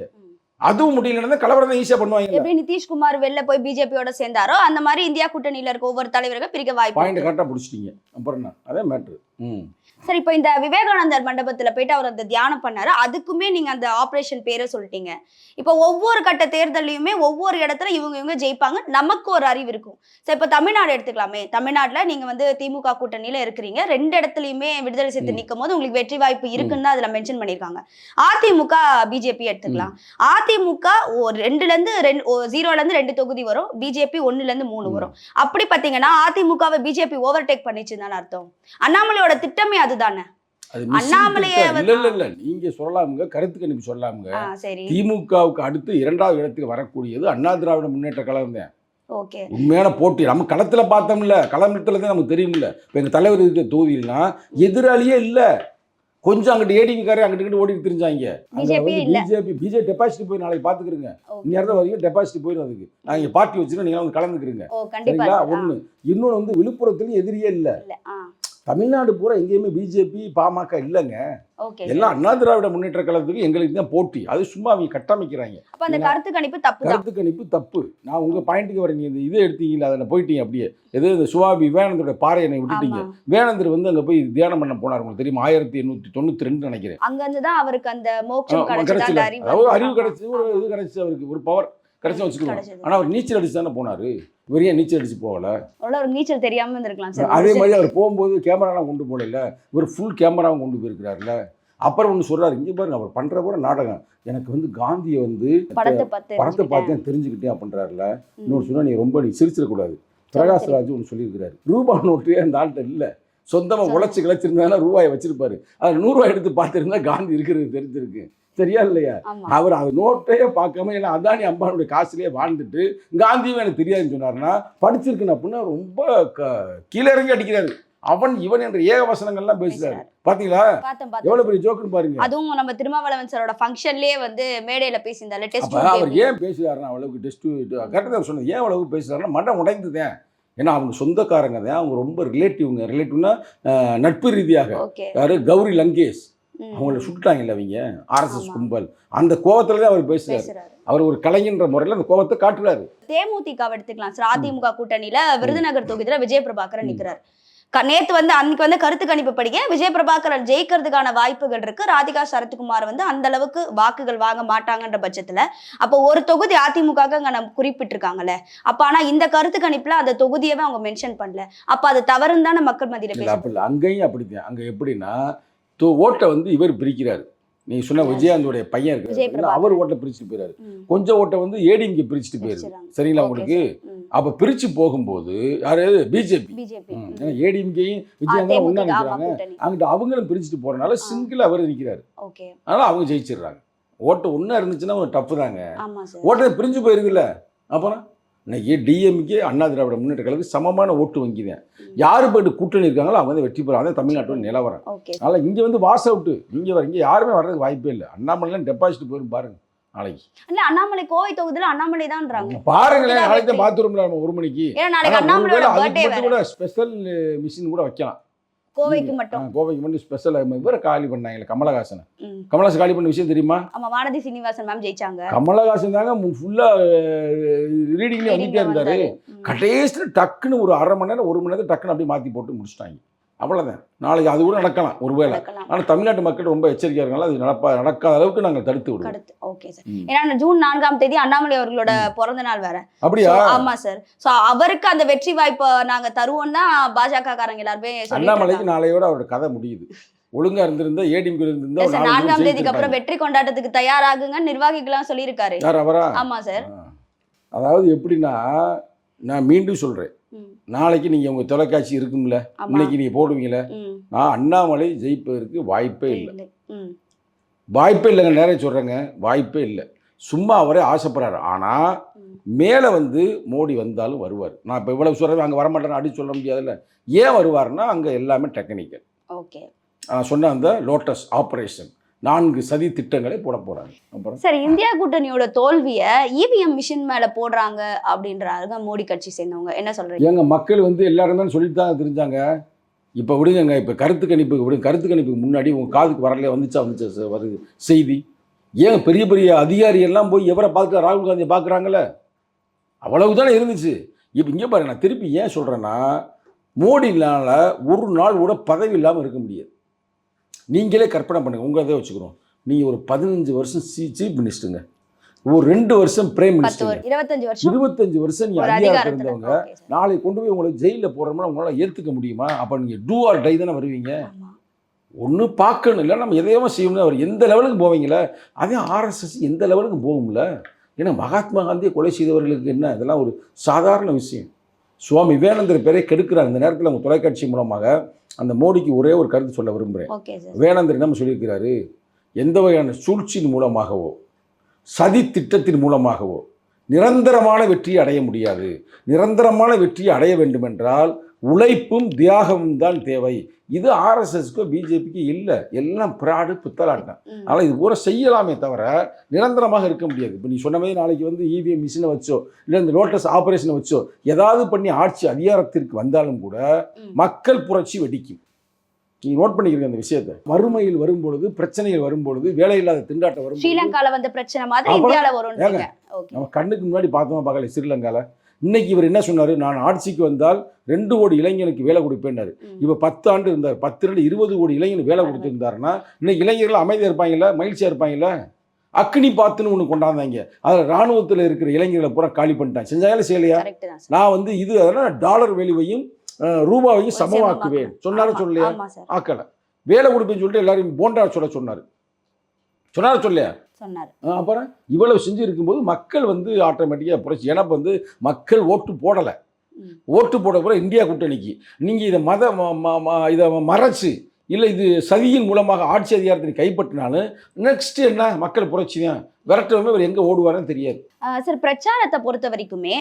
அதுவும் முடியலன்னா கலவரம் தான் ஈஸியாக பண்ணுவாங்க.
எப்படி நிதிஷ்குமார் வெளில போய் பிஜேபியோட சேர்ந்தாரோ அந்த மாதிரி இந்தியா கூட்டணியில இருக்க ஒவ்வொரு தலைவர்கள் பிரிக்க வாய்ப்பு
பாயிண்ட். கரெக்டாக பிடிச்சிட்டீங்க. அப்புறம் என்ன? அதே மேட்ரு
சரி இப்போ இந்த விவேகானந்தர் மண்டபத்துல போயிட்டு அவர் அந்த தியானம் பண்ணாரு. அதுக்குமே நீங்க அந்த ஆபரேஷன் பேரை சொல்லிட்டீங்க. இப்போ ஒவ்வொரு கட்ட தேர்தலையுமே ஒவ்வொரு இடத்துல இவங்க இவங்க ஜெயிப்பாங்க. நமக்கு ஒரு அறிவு இருக்கும். சரி இப்போ தமிழ்நாடு எடுத்துக்கலாமே. தமிழ்நாட்டுல நீங்க வந்து திமுக கூட்டணியில இருக்கிறீங்க. ரெண்டு இடத்துலயுமே விடுதலை சேர்த்து. நிற்கும் போது உங்களுக்கு வெற்றி வாய்ப்பு இருக்குன்னு அதுல மென்ஷன் பண்ணியிருக்காங்க. அதிமுக பிஜேபி எடுத்துக்கலாம். அதிமுக ஒரு ரெண்டுல இருந்து ரெண்டு ஓ- ஜீரோல இருந்து ரெண்டு தொகுதி வரும். பிஜேபி ஒண்ணுல இருந்து மூணு. வரும். அப்படி பாத்தீங்கன்னா அதிமுகவை பிஜேபி ஓவர்டேக் பண்ணிச்சுன்னு தானே அர்த்தம். அண்ணாமலையோட திட்டமே அதுதானே? அண்ணாமலையை
இல்ல இல்ல இல்ல. நீங்க சொல்லலாமுங்க கருத்து கணிப்பு திமுகவுக்கு அடுத்து இரண்டாவது இடத்தில் வரக்கூடியது அண்ணா திராவிட முன்னேற்ற கழகம் தான் உண்மையான போட்டி. நம்ம களத்துல பார்த்தோம்ல. களத்துல தான் நமக்கு தெரியும்ல. இப்போ எங்க தலைவர் இருக்கிற தொகுதியில்னா எதிராளியே இல்ல. கொஞ்சம் அங்கிட்டு ஏடிவி காரே அங்கிட்டு ஓடிட்டு தெரிஞ்சாங்க. பிஜேபி பிஜே டெபாசிட் போய் நாளைக்கு பாத்துக்கிறீங்க
ஓகே.
இந்நேரத்தில் வரீங்க டெபாசிட் போயிடும் அதுக்கு. நான் இங்க பார்ட்டி வச்சுருக்கோம் நீங்க வந்து கலந்துக்கிறீங்க சரிங்களா? இன்னொன்று வந்து விழுப்புரத்துலயும் எதிரியே இல்ல. தமிழ்நாடு பூரா எங்கேயுமே பிஜேபி பாமக இல்லைங்க. எல்லாம் அண்ணா திராவிட முன்னேற்ற கழகத்துக்கு எங்களுக்கு தான் போட்டி. அது சும்மா அவங்க கட்டமைக்கிறாங்க.
அந்த கருத்து கணிப்பு தப்பு
கருத்து கணிப்பு தப்பு. நான் உங்க பாயிண்ட்டுக்கு வரீங்க இந்த இதை எடுத்தீங்களா அதில் போயிட்டீங்க அப்படியே. எது இந்த சுவாபி விவேகானந்தோட பாறையனை விட்டுட்டீங்க.
ஆமா.
விவேகானந்தர் வந்து அங்க போய் தியானம் பண்ண போனார் உங்களுக்கு தெரியுமா. ஆயிரத்தி எண்ணூத்தி தொண்ணூத்தி ரெண்டு நினைக்கிறேன்.
அங்க இருந்து தான் அவருக்கு அந்த மோட்சம் கிடைச்சது அறிவு.
அதாவது அறிவு
ஆமா.
கிடைச்சு ஒரு இது கிடைச்சு அவருக்கு. ஒரு பவர் கிடைச்சு வச்சுக்கலாம்
கிடைச்சது.
ஆனா அவர் நீச்சல் அடிச்சு தானே போனாரு. இவர் ஏன் நீச்சல் அடிச்சு போகல?
ஒரு நீச்சல் தெரியாம இருந்திருக்கலாம் சார்.
அதே மாதிரி அவர் போகும்போது கேமராலாம் கொண்டு போகல இவர் ஃபுல் கேமராவும் கொண்டு போயிருக்கிறாருல அப்புறம் ஒன்று சொல்றாரு இங்க பாருங்க அவர் பண்ற கூட நாடகம். எனக்கு வந்து காந்தியை வந்து
படத்தை பார்த்து தெரிஞ்சுக்கிட்டேன்.
பார்த்தேன் தெரிஞ்சுக்கிட்டேன் அப்படின்றாருல
ம்.
இன்னொரு சொன்னா நீ ரொம்ப நீ சிரிச்சிடக்கூடாது. பிரகாஷ்ராஜ் ஒன்று சொல்லியிருக்கிறாரு. ரூபா நோட்டு அந்த ஆள்கிட்ட இல்லை. சொந்தமாக. உழைச்சி கிளச்சிருந்தாலும் ரூபாயை வச்சிருப்பாரு. அது நூறுரூவா எடுத்து பார்த்துருந்தா காந்தி இருக்கிறது தெரிஞ்சிருக்கு. சரியா இல்லையா? அவர் அது நோட்டையே பார்க்காம இல்லை அதானி அம்பானுடைய காசுலயே வாழ்ந்துட்டு காந்தியும் எனக்கு தெரியாதுன்னு சொன்னாருன்னா படிச்சிருக்கணும் அப்படின்னா ரொம்ப க- கீழே இறங்கி அடிக்கிறாரு. அவன் இவன் என்ற ஏக வசனங்கள்லாம் பேசுறாரு. பாத்தீங்களா? எவ்வளவு பெரிய ஜோக்குன்னு பாருங்க.
அதுவும் நம்ம திருமாவளவன் சாரோட ஃபங்க்ஷன்லயே வந்து மேடையில பேசியிருந்தால டெஸ்ட்
அவர் ஏன் பேசுறாருன்னா அவ்வளவுக்கு டெஸ்ட் கரெக்டாக சொன்னது ஏன் அவ்வளவுக்கு பேசுறாருன்னா மண்டம் உடைந்துதேன் ஏன்னா அவங்க சொந்தக்காரங்க தான் அவங்க ரொம்ப ரிலேட்டிவ்ங்க ரிலேட்டிவ்னா நட்பு ரீதியாக. யாரு? கௌரி லங்கேஷ். அவங்கள சுட்டாங்கல்ல அவங்க? ஆர்எஸ்எஸ். கும்பல். அந்த கோவத்துல தான் அவர் பேசுறாரு. அவர் ஒரு கலைஞன்ற முறையில் அந்த கோவத்தை காட்டுறாரு.
தேமுதிக எடுத்துக்கலாம். சார் அதிமுக கூட்டணியில விருதுநகர் தொகுதியில விஜய் பிரபாகரன் நிக்கிறார். க- நேத்து வந்து அன்னைக்கு வந்து கருத்து கணிப்பு படிக்க விஜய் பிரபாகரன் ஜெயிக்கிறதுக்கான வாய்ப்புகள் இருக்கு. ராதிகா சரத்குமார் வந்து அந்த அளவுக்கு வாக்குகள் வாங்க மாட்டாங்கன்ற பட்சத்துல அப்போ ஒரு தொகுதி அதிமுக அங்க நம்ம குறிப்பிட்டிருக்காங்கல்ல. அப்ப ஆனா இந்த கருத்து கணிப்புல அந்த தொகுதியவே அவங்க மென்ஷன் பண்ணல. அப்ப அது தவறுன்னு தானே மக்கள் மத்தியில
அப்படி அங்கேயும் அப்படித்தான். அங்கே எப்படின்னா ஓட்டை வந்து இவர் பிரிக்கிறாரு. நீ சொன்ன விஜயகாந்தோடைய பையன்
பிரபாகர்.
அவர் ஓட்டை பிரிச்சுட்டு போயிறாரு. கொஞ்சம் ஓட்டை வந்து ஏடிஎம்கே பிரிச்சுட்டு போயிருது. சரிங்களா உங்களுக்கு? அப்ப பிரிச்சு போகும்போது யாரு? பிஜேபி ஏன்னா ஏடிஎம்கேயும் விஜயகாந்த் ஒண்ணா நிற்கிறாங்க அங்கிட்ட அவங்களும் பிரிச்சுட்டு போறதுனால சிங்கிள் அவர் நிற்கிறாரு அதனால அவங்க ஜெயிச்சிடுறாங்க. ஓட்டு ஒண்ணா இருந்துச்சுன்னா ஒரு டப்பு தாங்க. ஓட்டை பிரிஞ்சு போயிருதுல்ல அப்புறம்? இன்னைக்கு டிஎம்கே அண்ணா திராவிட முன்னேற்ற கழகம் சமமான ஓட்டு வங்கி தான் யாரு போயிட்டு கூட்டணி இருக்காங்களோ அவங்க வந்து வெற்றி பெறாங்க தமிழ்நாட்டோட நிலவரம். அதனால இங்க வந்து வாஸ் அவுட்டு இங்க வர இங்க யாருமே வர்றதுக்கு வாய்ப்பே இல்லை. அண்ணாமலைலாம் டெபாசிட் போயிரும் பாருங்க நாளைக்கு.
இல்ல அண்ணாமலை கோவை தொகுதியில அண்ணாமலை தான்றாங்க
பாருங்களேன் நாளைக்கு தான். பாத்ரூம்ல ஒரு மணிக்கு.
ஏன்னா நாளைக்கு
கூட ஸ்பெஷல் மிஷின் கூட வைக்கலாம்.
கோவைக்கு மட்டும்.
கோவைக்கு மட்டும் ஸ்பெஷல் இவரை காலி பண்ணாங்களே கமலஹாசன். கமலஹாசன் காலி பண்ண விஷயம் தெரியுமா?
ஆமா வானதி சீனிவாசன் மேம் ஜெயிச்சாங்க.
கமலஹாசன் தாங்க ஃபுல்லா ரீடிங்ல வந்துட்டே இருந்தாரு. கடைசியில் டக்குன்னு ஒரு அரை மணி நேரம் ஒரு மணி நேரம் டக்குன்னு அப்படியே மாற்றி போட்டு முடிச்சிட்டாங்க. அவ்வளோதான் நாளைக்கு அது கூட நடக்கலாம் ஒருவேளை. ஆனால் தமிழ்நாட்டு மக்கள் ரொம்ப எச்சரிக்கையாக இருக்காங்க அது நடப்பா நடக்காத அளவுக்கு நாங்கள் தடுத்து விடுவோம்.
Okay sir. ஏன்னா ஜூன் நான்காம் தேதி அண்ணாமலை அவர்களோட பிறந்த நாள் வேற.
அப்படியா?
ஆமா சார் சோ அவருக்கு அந்த வெற்றி வாய்ப்பை நாங்க தருவோம்னா பாஜக காரங்க எல்லாருமே
அண்ணாமலைக்கு. நாளையோட அவரோட கதை முடியுது. ஒழுங்கா இருந்திருந்தா ஏடிஎம் இருந்திருந்தா
நான்காம் தேதிக்கு அப்புறம். வெற்றி கொண்டாட்டத்துக்கு தயாராகுங்க நிர்வாகிகளாம் சொல்லியிருக்காரு.
யார் அவரா?
ஆமா சார்.
அதாவது எப்படின்னா நான் மீண்டும் சொல்றேன். நாளைக்கு நீங்க உங்க தொலைக்காட்சி இருக்கும்ல இன்னைக்கு நீங்க போடுவீங்களே. நான் அண்ணாமலை ஜெயிப்பதற்கு வாய்ப்பே இல்லை. வாய்ப்பே இல்லைங்க நேரம் சொல்கிறேங்க வாய்ப்பே இல்லை. சும்மா அவரே ஆசைப்படுறாரு. ஆனால். மேலே வந்து மோடி வந்தாலும் வருவார். நான் இப்போ இவ்வளவு சொல்கிறேன் அங்கே வரமாட்டேன்னு அடி சொல்ல முடியாதுல்ல. ஏன் வருவார்னா அங்கே எல்லாமே டெக்னிக்கல்
ஓகே.
சொன்ன அந்த லோட்டஸ் ஆப்ரேஷன் நான்கு சதி திட்டங்களை போட போகிறாங்க அப்புறம்?
சார் இந்தியா கூட்டணியோட தோல்விய இவிஎம் மிஷின் மேல போடுறாங்க அப்படின்றாங்க மோடி கட்சி சேர்ந்தவங்க. என்ன சொல்றீங்க?
எங்க மக்கள் வந்து எல்லாருமே சொல்லிட்டு தான் தெரிஞ்சாங்க? இப்போ விடுங்கங்க இப்போ கருத்து கணிப்புக்கு விடுங்க கருத்து கணிப்புக்கு முன்னாடி உங்கள் காதுக்கு வரலையே? வந்துச்சா வந்துச்சா வருது செய்தி. ஏன் பெரிய பெரிய அதிகாரி எல்லாம் போய் எவரை பார்க்க ராகுல் காந்தியை பார்க்குறாங்களே அவ்வளவு தானே இருந்துச்சு. இப்போ இங்கே பாருங்க நான் திருப்பி ஏன் சொல்கிறேன்னா மோடினால ஒரு நாள் கூட பதவி இல்லாமல் இருக்க முடியாது. நீங்களே கற்பனை பண்ணுங்க. உங்க இதை வச்சுக்கிறோம். நீங்கள் ஒரு பதினஞ்சு வருஷம் சி சீஃப் மினிஸ்டருங்க ஒரு ரெண்டு வருஷம் பிரைம் மினிஸ்டர்
இருபத்தஞ்சு வருஷம்?
இருபத்தஞ்சு வருஷம் நீங்கள் அதிகாரத்தில் இருந்தவங்க. நாளைக்கு கொண்டு போய் உங்களை ஜெயிலில் போடுறோம்னா உங்களால் ஏற்றுக்க முடியுமா? அப்போ நீங்கள் டூ ஆர் டை தானே வருவீங்க.
ஆமா.
ஒன்று பார்க்கணும். இல்லை நம்ம எதையுமே செய்யணும் அவர் எந்த லெவலுக்கு போவீங்களே? அதே ஆர்எஸ்எஸ் எந்த லெவலுக்கு போகும்ல? ஏன்னா மகாத்மா காந்தியை கொலை செய்தவர்களுக்கு என்ன? இதெல்லாம் ஒரு சாதாரண விஷயம். சுவாமி விவேகானந்தர் பேரை கெடுக்கிறார். இந்த நேரத்தில் அவங்க தொலைக்காட்சி மூலமாக. அந்த மோடிக்கு ஒரே ஒரு கருத்து சொல்ல விரும்புகிறேன் விவேகானந்தர் என்ன சொல்லியிருக்கிறாரு? எந்த வகையான சூழ்ச்சியின் மூலமாகவோ சதி திட்டத்தின் மூலமாகவோ நிரந்தரமான வெற்றியை அடைய முடியாது. நிரந்தரமான வெற்றியை அடைய வேண்டுமென்றால் உழைப்பும் தியாகமும் தான் தேவை. இது ஆர்எஸ்எஸ்க்கோ பிஜேபிக்கு இல்லை. எல்லாம் பிராடு புத்தலாட்டம். ஆனால் இது பூரா செய்யலாமே தவிர நிரந்தரமாக இருக்க முடியாது. இப்போ நீ சொன்ன மாதிரி நாளைக்கு வந்து E இவிஎம் மிஷினை வச்சோ இல்லை இந்த லோட்டஸ் ஆபரேஷனை வச்சோ ஏதாவது பண்ணி ஆட்சி அதிகாரத்திற்கு வந்தாலும் கூட. மக்கள் புரட்சி வெடிக்கும். நீ நோட் பண்ணிக்கிறீங்க அந்த விஷயத்தை. வறுமையில் வரும்பொழுது பிரச்சனைகள் வரும்பொழுது வேலையில்லாத திண்டாட்டம் வரும்போது
ஸ்ரீலங்கால வந்த பிரச்சனை மாதிரி வரும்ன்றீங்க ஓகே.
நம்ம கண்ணுக்கு முன்னாடி பார்த்தோமா பார்க்கல ஸ்ரீலங்கால? இன்னைக்கு இவர் என்ன சொன்னாரு? நான் ஆட்சிக்கு வந்தால் ரெண்டு கோடி இளைஞனுக்கு வேலை கொடுப்பேன்னாரு. இப்ப பத்து ஆண்டு இருந்தார் பத்து ரெண்டு இருபது கோடி இளைஞனுக்கு வேலை கொடுத்துருந்தாருன்னா இன்னைக்கு இளைஞர்கள் அமைதியா இருப்பாங்கல்ல? மகிழ்ச்சியா இருப்பாங்கல்ல? அக்னி பாத்துன்னு ஒன்று கொண்டாந்தாங்க. அதில் ராணுவத்தில் இருக்கிற இளைஞர்களை பூரா காலி பண்ணிட்டாங்க. செஞ்சாங்களே செய்யலையா? நான் வந்து இது அதனால் டாலர் வேல்யூவையும் அஹ், ரூபாவையும் சமமாக்குவேன். சொன்னாரு
ஆமா,
சொல்லலையா? ஆக்கலை. வேலை கொடுப்பேன்னு சொல்லிட்டு எல்லாரையும் போண்டா சொல்ல சொன்னார். சொன்னார் சொல்லையா
சொன்னாரு.
அப்புறம் இவ்வளவு செஞ்சு இருக்கும்போது மக்கள் வந்து ஆட்டோமேட்டிக்காக புரட்சி. இப்ப வந்து மக்கள் ஓட்டு போடலை. ஓட்டு போட கூட இந்தியா கூட்டணிக்கு. நீங்கள் இதை மத இதை மறைச்சு இல்லை இது சதியின் மூலமாக ஆட்சி அதிகாரத்தை கைப்பற்றினாலும் நெக்ஸ்ட் என்ன? மக்கள் புரட்சி தான். விரட்டவே இவர் எங்கே ஓடுவாருன்னு தெரியாது.
சார் பிரச்சாரத்தை பொறுத்த வரைக்குமே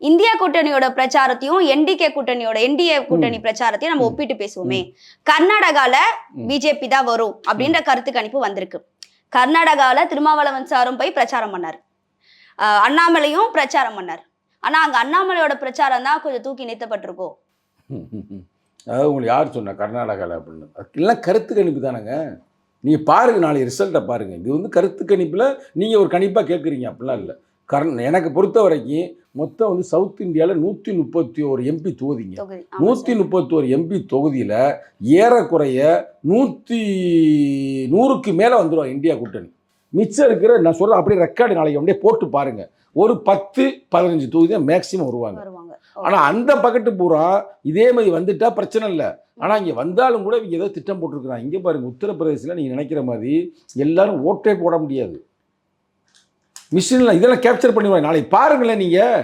இந்தியா கூட்டணியோட பிரச்சாரத்தையும் என்டிகே கூட்டணியோட என்டிஏ கூட்டணி பிரச்சாரத்தையும் நம்ம ஒப்பிட்டு பேசுவோமே. கர்நாடகால
ம்.
பிஜேபி தான் வரும் அப்படின்ற கருத்து கணிப்பு வந்திருக்கு. கர்நாடகாவில் திருமாவளவன் சாரும் போய் பிரச்சாரம் பண்ணார். அண்ணாமலையும் பிரச்சாரம் பண்ணார். ஆனால் அங்கே அண்ணாமலையோட பிரச்சாரம் தான் கொஞ்சம் தூக்கி நிறுத்தப்பட்டிருக்கோம்
அதாவது உங்களுக்கு யார் சொன்னா கர்நாடகாவில் அப்படின்னு. எல்லாம் கருத்து கணிப்பு தானேங்க. நீங்கள் பாருங்கள் நாளைக்கு ரிசல்ட்டை பாருங்கள் இது வந்து கருத்து கணிப்பில் நீங்கள் ஒரு கணிப்பாக கேட்குறீங்க அப்படிலாம் இல்லை. கர்ண எனக்கு பொறுத்த வரைக்கும் மொத்தம் வந்து சவுத் இந்தியாவில் நூற்றி முப்பத்தி ஒரு எம்பி தொகுதிங்க. நூற்றி முப்பத்தோரு எம்பி தொகுதியில் ஏறக்குறைய நூற்றி நூறுக்கு மேலே வந்துடும் இந்தியா கூட்டணி. மிச்சம் இருக்கிற நான் சொல்கிறேன் அப்படியே ரெக்கார்டு நாளைக்கு அப்படியே போட்டு பாருங்க. ஒரு பத்து பதினஞ்சு தொகுதி தான் மேக்ஸிமம் வருவாங்க. ஆனால் அந்த பக்கெட்டு பூரா இதே மாதிரி வந்துட்டா பிரச்சனை இல்லை. ஆனால் இங்கே வந்தாலும் கூட இவங்க ஏதோ திட்டம் போட்டிருக்கிறாங்க. இங்கே பாருங்க உத்தரப்பிரதேசில் நீங்கள் நினைக்கிற மாதிரி எல்லாரும் ஓட்டே போட முடியாது. மிஷினில் இதெல்லாம் கேப்சர் பண்ணிடுவாங்க. நாளைக்கு பாருங்களேன் நீங்கள்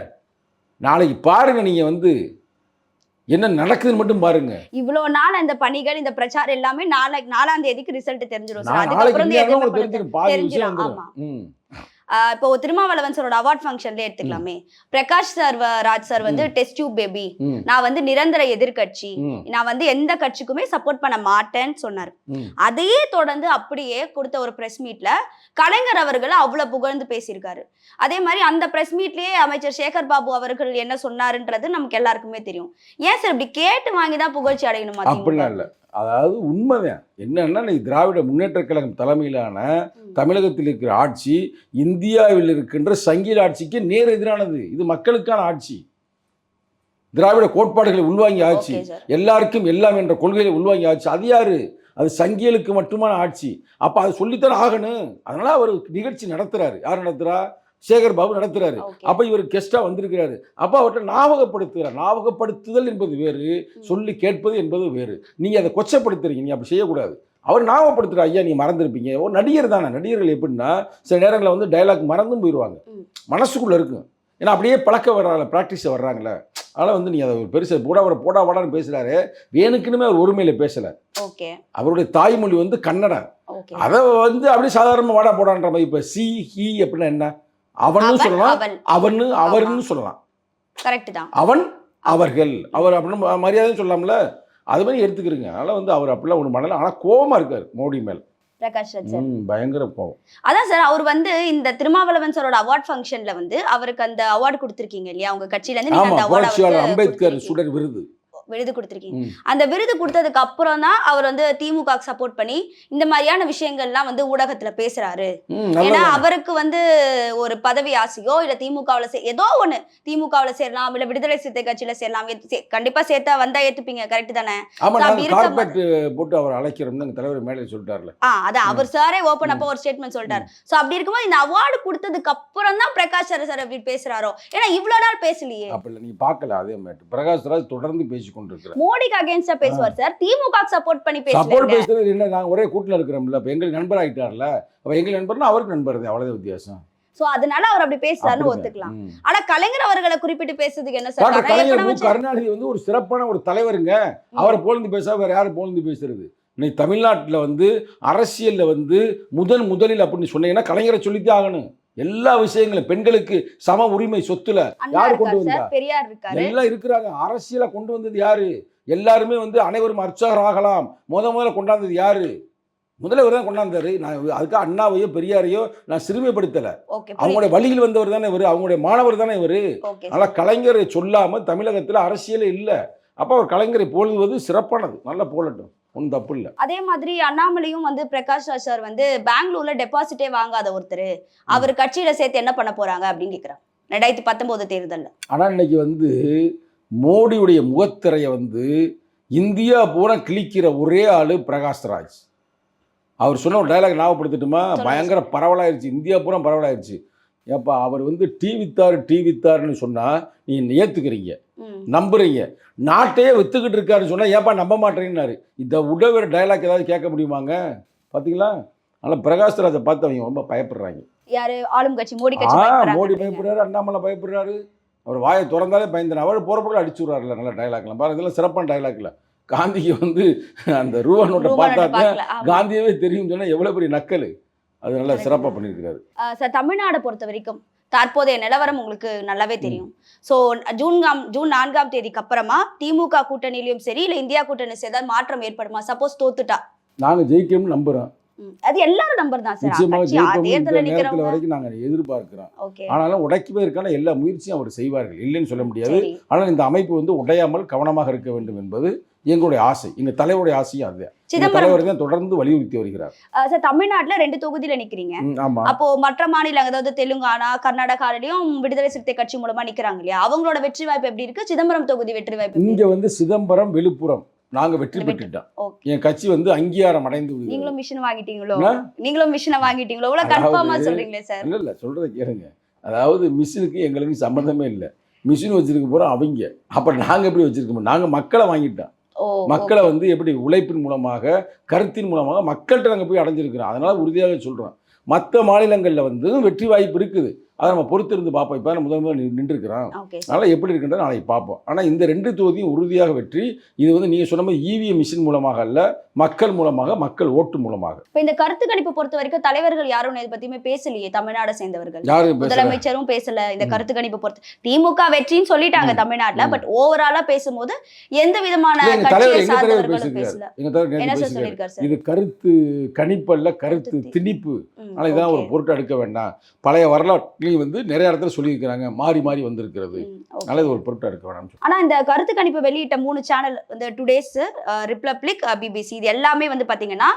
நாளைக்கு பாருங்க நீங்கள் வந்து என்ன நடக்குதுன்னு மட்டும் பாருங்க.
இவ்வளவு நாள் அந்த பணிகள் இந்த பிரச்சாரம் எல்லாமே நாளைக்கு நாலாம் தேதிக்கு ரிசல்ட் தெரிஞ்சிடும் சார். அதுக்கப்புறம்
தெரிஞ்சிடும் பாதி விஷயம்
தெரிஞ்சிடும்,
வந்துடும் ம்.
ஆஹ் இப்போ திருமாவளவன் சாரோட அவார்ட் ஃபங்க்ஷன்ல எடுத்துக்கலாமே. பிரகாஷ் சார் ராஜ் சார் வந்து டெஸ்ட் டியூப் பேபி நான் வந்து நிரந்தர எதிர்க்கட்சி.
ம்.
நான் வந்து எந்த கட்சிக்குமே சப்போர்ட் பண்ண மாட்டேன்னு சொன்னார். அதையே தொடர்ந்து அப்படியே கொடுத்த ஒரு பிரஸ் மீட்ல கலைஞர் அவர்கள் அவ்வளவு புகழ்ந்து பேசியிருக்காரு. அதே மாதிரி அந்த பிரஸ் மீட்லயே அமைச்சர் சேகர் பாபு அவர்கள் என்ன சொன்னாருன்றது நமக்கு எல்லாருக்குமே தெரியும். ஏன் சார் இப்படி கேட்டு வாங்கி தான் புகழ்ச்சி அடையணுமா?
அப்படிலாம் இல்லை. அதாவது உண்மைதான். என்னன்னா இன்னைக்கு திராவிட முன்னேற்ற கழகம் தலைமையிலான. தமிழகத்தில் இருக்கிற ஆட்சி இந்தியாவில் இருக்கின்ற சங்கீத ஆட்சிக்கு நேர் எதிரானது. இது மக்களுக்கான ஆட்சி. திராவிட கோட்பாடுகளை உள்வாங்கி ஆட்சி. எல்லாருக்கும் எல்லாம் என்ற கொள்கையை உள்வாங்கி ஆட்சி அது யாரு? அது சங்கியலுக்கு மட்டுமான ஆட்சி. அப்ப அது சொல்லித்தானே ஆகணும். அதனால அவர் நிகழ்ச்சி நடத்துறாரு. யார் நடத்துறா? சேகர் பாபு நடத்துறாரு. அப்ப இவர் கெஸ்டா வந்திருக்கிறாரு. அப்ப அவர்கிட்ட ஞாபகப்படுத்துகிறார் ஞாபகப்படுத்துதல் என்பது வேறு. சொல்லி கேட்பது என்பது வேறு. நீங்க அதை கொச்சப்படுத்துறீங்க. நீ அப்படி செய்யக்கூடாது. அவர் ஞாபகப்படுத்துற ஐயா நீங்க மறந்துருப்பீங்க. ஒரு நடிகர் தானே. நடிகர்கள் எப்படின்னா சில நேரங்களில் வந்து டயலாக் மறந்தும் போயிடுவாங்க. மனசுக்குள்ள இருக்கும். ஏன்னா அப்படியே பழக்க வர்றாங்க ப்ராக்டிஸ் வர்றாங்களே. அதனால் வந்து நீ அதை ஒரு பெருசு போடா வர போடா வாடான்னு பேசுறாரு. வேணுக்குன்னுமே அவர் ஒருமையில பேசல.
ஓகே.
அவருடைய தாய்மொழி வந்து கன்னடா.
ஓகே.
அதை வந்து அப்படியே சாதாரணமாக வாடா போடான்ற மாதிரி இப்போ சி ஹி அப்படின்னா என்ன? அவன்னு
அவன்,
சொல்லலாம். அவனு. அவர்னு சொல்லலாம்.
கரெக்ட் தான்.
அவன் அவர்கள். அவர் அப்படின்னு மரியாதைன்னு சொல்லலாம்ல அது மாதிரி எடுத்துக்கிறீங்க. அதனால் வந்து அவர் அப்படிலாம் ஒன்று பண்ணல. ஆனால் கோவமா இருக்கார் மோடி மேல்.
பிரகாஷ் ராஜ் சார்
பயங்கர கோவம்.
அதான் சார் அவர் வந்து இந்த திருமாவளவன் சாரோட அவார்ட் ஃபங்க்ஷன்ல வந்து அவருக்கு அந்த அவார்டு கொடுத்திருக்கீங்க இல்லையா? உங்க கட்சியில இருந்து நீங்க அந்த அவார்டு
அம்பேத்கர் சுடர் விருது.
விருது கொடுத்துருக்கீங்க. அந்த விருது கொடுத்ததுக்கு அப்புறம் தான் அவர் வந்து திமுக சப்போர்ட் பண்ணி இந்த மாதிரியான விஷயங்கள்லாம் வந்து ஊடகத்துல பேசுறாரு. ஏன்னா. அவருக்கு வந்து ஒரு பதவி ஆசையோ இல்ல திமுகவுல ஏதோ ஒண்ணு திமுகவுல சேரலாம் இல்ல விடுதலை சிறுத்தை கட்சியில சேரலாம் கண்டிப்பா சேர்த்தா வந்தா ஏத்துப்பீங்க கரெக்ட் தானே? அப்படி
போட்டு அவர் அழைக்கிறோம்னு தலைவர் மேலே சொல்லிட்டார்ல.
அதான் அவர் சாரே ஓபன் அப்ப ஒரு ஸ்டேட்மெண்ட் சொல்லிட்டாரு. சோ அப்படி இருக்கும்போது இந்த அவார்டு கொடுத்ததுக்கு அப்புறம் தான் பிரகாஷ் சார் அப்படி பேசுறாரோ? ஏன்னா இவ்வளவு நாள் பேசலையே.
அப்ப இல்ல நீங்க பார்க்கல அதே மாதிரி. பிரகாஷ் ராஜ் தொடர்ந்து பேசி கொண்டிருக்கிறார்
மோடிக்கு அகைன்ஸ்டா பேசுவார் சார். திமுக சப்போர்ட் பண்ணி
சப்போர்ட்
பேசல
பேசுறது என்ன நாங்க ஒரே கூட்டில் இருக்கிறோம்ல அப்ப எங்களுக்கு நண்பர் ஆயிட்டார்ல. அப்ப எங்களுக்கு நண்பர்னா அவருக்கு நண்பர் தான் அவ்வளவுதான் வித்தியாசம்.
சோ அதனால அவர் அப்படி பேசுறாருன்னு. ஒத்துக்கலாம். ஆனா கலைஞர் அவர்களை குறிப்பிட்டு பேசுறதுக்கு என்ன சார்?
கலைஞர். கருணாநிதி வந்து ஒரு சிறப்பான ஒரு தலைவருங்க. அவரை போலந்து பேசா வேற யாரும் போலந்து பேசுறது? இன்னைக்கு தமிழ்நாட்டுல வந்து அரசியல்ல வந்து முதல் முதலில் அப்படின்னு சொன்னீங்கன்னா கலைஞரை சொல்லித்தான் ஆகணும். எல்லா விஷயங்களும் பெண்களுக்கு சம உரிமை சொத்துல யாரு கொண்டு வந்தா? எல்லாம் இருக்கிறாங்க. அரசியலை கொண்டு வந்தது யாரு? எல்லாருமே வந்து அனைவரும் அர்ச்சகர் ஆகலாம். முத முதல்ல கொண்டாந்தது யாரு? முதல்ல இவர் தான் கொண்டாந்தாரு. நான் அதுக்காக அண்ணாவையோ பெரியாரையோ நான் சிறுமைப்படுத்தல. அவங்களுடைய வழியில் வந்தவர் தானே இவர். அவங்களுடைய மாணவர் தானே இவர். ஆனால் கலைஞரை சொல்லாம தமிழகத்தில் அரசியலே இல்லை. அப்போ அவர் கலைஞரை போலுவது சிறப்பானது. நல்லா போலட்டும் ஒன்றும் தப்பு இல்லை.
அதே மாதிரி அண்ணாமலையும் வந்து பிரகாஷ் ராஜ் சார் வந்து பெங்களூர்ல டெபாசிட்டே வாங்காத ஒருத்தர். அவர் கட்சியில சேர்த்து என்ன பண்ண போறாங்க அப்படின்னு கேக்குறாங்க ரெண்டாயிரத்தி பத்தொன்பது தேர்தல்ல.
ஆனால் இன்னைக்கு வந்து மோடியுடைய முகத்திரையை வந்து இந்தியா பூரா கிழிக்கிற ஒரே ஆளு பிரகாஷ் ராஜ். அவர் சொன்ன ஒரு டைலாக் ஞாபகப்படுத்தட்டுமா? பயங்கர பரவலாயிருச்சு. இந்தியா பூரா பரவலாயிருச்சு. ஏப்பா அவர் வந்து டீ வித்தாரு டீ வித்தாருன்னு சொன்னா நீ ஏத்துக்கிறீங்க.
ம்.
நம்புறீங்க. நாட்டையே வித்துக்கிட்டு இருக்காருன்னு சொன்னா ஏப்பா நம்ப மாட்டேங்கன்னாரு இதை விட வேற டைலாக் ஏதாவது கேட்க முடியுமாங்க? பாத்தீங்களா? ஆனால் பிரகாஷ் ராஜை பார்த்து அவங்க ரொம்ப பயப்படுறாங்க.
யாரு? ஆளும் கட்சி மோடி
ஆ மோடி. பயப்படுறாரு அண்ணாமலை பயப்படுறாரு. அவர் வாயை திறந்தாலே பயந்துறாரு அவர் போகிறப்பட அடிச்சு விட்றாருல நல்ல டைலாக்லாம் பாருங்க இதெல்லாம் சிறப்பான டைலாக்ல காந்திக்கு வந்து அந்த ரூபா நோட்டை
ரூபா நோட்டை
பார்த்தா
பார்க்கல. ஆமா.
காந்தியவே தெரியும் சொன்னா எவ்வளவு பெரிய நக்கல். அது நல்லா. சிறப்பாக பண்ணியிருக்காரு
ஆஹ் சார் தமிழ்நாடை பொறுத்த வரைக்கும் தற்போதைய நிலவரம் உங்களுக்கு நல்லாவே தெரியும். சோ ஜூன்காம் ஜூன் நான்காம் தேதிக்கு அப்புறமா திமுக கூட்டணியிலும் சரி இல்ல இந்தியா கூட்டணி ஏதாவது மாற்றம் ஏற்படுமா? சப்போஸ் தோத்துட்டா.
நாங்க ஜெயிக்கணும்னு நம்புறோம்.
அது எல்லாரும் நம்பர் தான் சார்
நேரத்தில் வரைக்கும் நாங்க எதிர்பார்க்கிறோம். ஆனாலும் உடைக்கவே இருக்கான எல்லா முயற்சியும் அவர் செய்வார்கள். இல்லைன்னு சொல்ல முடியாது. ஆனால் இந்த அமைப்பு வந்து உடையாமல் கவனமாக இருக்க வேண்டும் என்பது எங்களுடைய ஆசை. எங்க தலைவருடைய ஆசையும்
சிதம்பரம்
தலைவர் தான் தொடர்ந்து வலியுறுத்தி வருகிறார்.
சார் தமிழ்நாட்டுல ரெண்டு தொகுதியில நிக்கிறீங்க. அப்போ மற்ற மாநிலங்கள் அதாவது தெலுங்கானா கர்நாடகாலையும் விடுதலை சிறுத்தை கட்சி மூலமா நிக்கிறாங்க இல்லையா? அவங்களோட வெற்றி வாய்ப்பு எப்படி இருக்கு? சிதம்பரம் தொகுதி வெற்றி வாய்ப்பு
இங்க வந்து சிதம்பரம் விழுப்புரம் நாங்க வெற்றி பெற்றுட்டோம். என் கட்சி வந்து அங்கீகாரம் அடைந்து.
நீங்களும் மிஷின் வாங்கிட்டீங்களோ? நீங்களும் மிஷினை வாங்கிட்டீங்களோ? இவ்வளவு
அதாவது-
கன்ஃபார்மா சொல்றீங்களே சார்
இல்ல இல்ல சொல்றதை கேளுங்க. அதாவது மிஷினுக்கு எங்களுக்கு சம்மந்தமே இல்லை. மிஷின் வச்சிருக்க போறோம் அவங்க. அப்புறம் நாங்க எப்படி வச்சிருக்கோம் நாங்க மக்களை வாங்கிட்டோம். மக்களை வந்து எப்படி உழைப்பின் மூலமாக கருத்தின் மூலமாக மக்கள்கிட்ட நாங்கள் போய் அடைஞ்சிருக்கிறோம். அதனால உறுதியாக சொல்றோம். மற்ற மாநிலங்களில் வந்து வெற்றி வாய்ப்பு இருக்குது. அதை நம்ம பொறுத்திருந்து பார்ப்போம். இப்போ முதல் முதல் நின்றுருக்கிறோம் அதனால் எப்படி இருக்குன்றதை நாளைக்கு பார்ப்போம். ஆனால் இந்த ரெண்டு தொகுதியும் உறுதியாக வெற்றி. இது வந்து நீங்கள் சொன்ன மாதிரி இவிஎம் மிஷின் மூலமாக அல்ல. மக்கள் மூலமாக மக்கள் ஓட்டு மூலமாக.
இப்ப இந்த கருத்து கணிப்பு பொறுத்த வரைக்கும் தலைவர்கள் யாரும் இதை பத்தியுமே பேசலையே தமிழ்நாடை சேர்ந்தவர்கள்.
யாரு பேசுகிறாங்க
முதலமைச்சரும் பேசல இந்த. கருத்து கணிப்பு பொறுத்து. திமுக வெற்றின்னு சொல்லிட்டாங்க. தமிழ்நாட்டுல. பட் ஓவராலா பேசும்போது எந்த விதமான
இது கருத்து கணிப்பல்ல கருத்து திணிப்பு. ஆனால் இதான். ஒரு பொருட்டு எடுக்க வேண்டாம். பழைய வரலாற்றையும் வந்து நிறைய இடத்துல சொல்லியிருக்கிறாங்க மாறி மாறி வந்திருக்கிறது. அதனால இது ஒரு பொருட்டு எடுக்க வேண்டாம்
ஆனா இந்த கருத்து கணிப்பு வெளியிட்ட மூணு சேனல் இந்த டுடேஸ் ரிப்ளப்ளிக் பிபிசி இது எல்லாமே வந்து பாத்தீங்கன்னா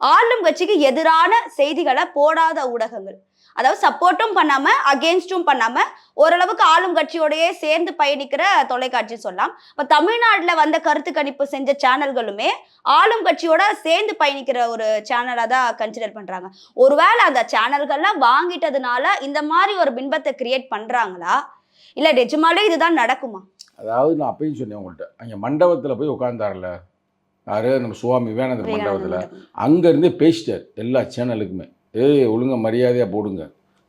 ஆளும் கட்சிக்கு எதிரான செய்திகளை போடாத ஊடகங்கள். அதாவது சப்போர்ட்டும் பண்ணாம அகேன்ஸ்டும் பண்ணாம ஓரளவுக்கு ஆளும் கட்சியோடயே சேர்ந்து பயணிக்கிற தொலைக்காட்சி சொல்லலாம். இப்ப தமிழ்நாட்டில் வந்த கருத்து கணிப்பு செஞ்ச சேனல்களுமே ஆளும் கட்சியோட சேர்ந்து பயணிக்கிற ஒரு சேனலாக தான் கன்சிடர் பண்றாங்க. ஒருவேளை அந்த சேனல்கள்லாம் வாங்கிட்டதுனால இந்த மாதிரி ஒரு பின்பத்தை கிரியேட் பண்றாங்களா? இல்ல நிஜமாலே இதுதான் நடக்குமா?
அதாவது நான் அப்பயும் சொன்னேன் உங்கள்கிட்ட அங்கே மண்டபத்தில் போய் உட்காந்தார்ல யாரு? நம்ம சுவாமி விவேகானந்தர் மண்டபத்தில். அங்கேருந்தே பேசிட்டார். எல்லா சேனலுக்குமே. ஏய் ஒழுங்கா மரியாதையாக போடுங்க.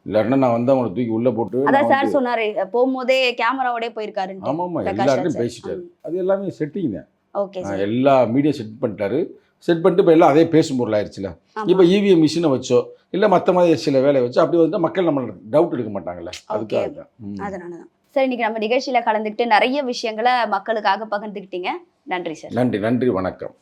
இல்லைன்னா நான் வந்து அவங்களை தூக்கி உள்ளே போட்டு
அதான் சார் சொன்னாரு. போகும்போதே கேமராவோட போயிருக்காருன்னு
ஆமாம் ஆமாம்
ராஜ்
பேசிட்டாரு. அது எல்லாமே செட்டிங் தான்.
ஓகே
எல்லா மீடியா செட் பண்ணிட்டாரு. செட் பண்ணிட்டு இப்போ எல்லாம் அதே பேசும் பொருள் ஆயிடுச்சுல இப்போ இவிஎம் மிஷினை வச்சோ இல்லை மற்ற மாதிரி சில வேலையை வச்சோ அப்படி வந்து மக்கள் நம்ம டவுட் எடுக்க மாட்டாங்கல்ல. அதுக்காக தான் ம்.
அதனாலதான். சார் இன்னைக்கு நம்ம நிகழ்ச்சியில கலந்துக்கிட்டு நிறைய விஷயங்களை மக்களுக்காக பகிர்ந்துக்கிட்டீங்க. நன்றி சார்.
நன்றி நன்றி வணக்கம்.